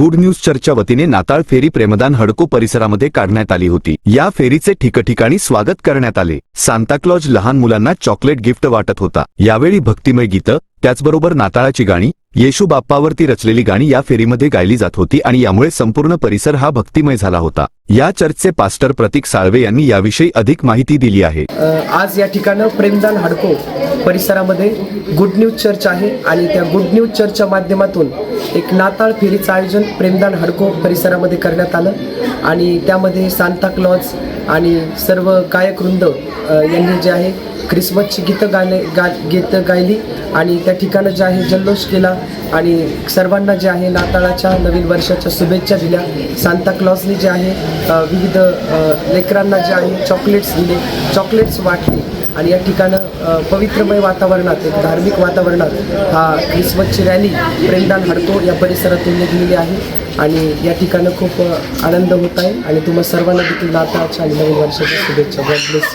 Good news चर्चच्या वतीने नाताळ फेरी प्रेमदान हडको परिसरामध्ये काढण्यात आली होती. या फेरीचे ठिकठिकाणी स्वागत करण्यात आले. सांताक्लॉज लहान मुलांना चॉकलेट गिफ्ट वाटत होता. यावेळी भक्तिमय गीतं त्याचबरोबर नाताळाची गाणी येशू बाप्पावरती रचलेली गाणी या फेरीमध्ये गायली जात होती आणि यामुळे संपूर्ण परिसर हा भक्तिमय झाला होता. या चर्चचे पास्टर प्रतीक साळवे यांनी याविषयी अधिक माहिती दिली आहे. आज या ठिकाणं प्रेमदान हाडको परिसरामध्ये गुड न्यूज चर्च आहे आणि त्या गुड न्यूज चर्चच्या माध्यमातून एक नाताळ फेरीचं आयोजन प्रेमदान हाडको परिसरामध्ये करण्यात आलं आणि त्यामध्ये सांता क्लॉज आणि सर्व गायकवृंद यांनी जे आहे ख्रिसमसची गीतं गाणे गा गीतं गायली आणि त्या ठिकाणं जे आहे जल्लोष केला आणि सर्वांना जे आहे नाताळाच्या नवीन वर्षाच्या शुभेच्छा दिल्या. सांता क्लॉजनी जे आहे विविध लेकरांना जे आहे चॉकलेट्स दिले चॉकलेट्स वाटले. आणि या ठिकाणं पवित्रमय वातावरणात एक धार्मिक वातावरणात हा क्रिसमसची रॅली प्रेमदान हडको या परिसरातून निघलेली आहे. आणि या ठिकाणं खूप आनंद होत आहे. आणि तुम्हा सर्वांना देखील लाता आणि नवीन वर्षाच्या शुभेच्छा. ब्लेस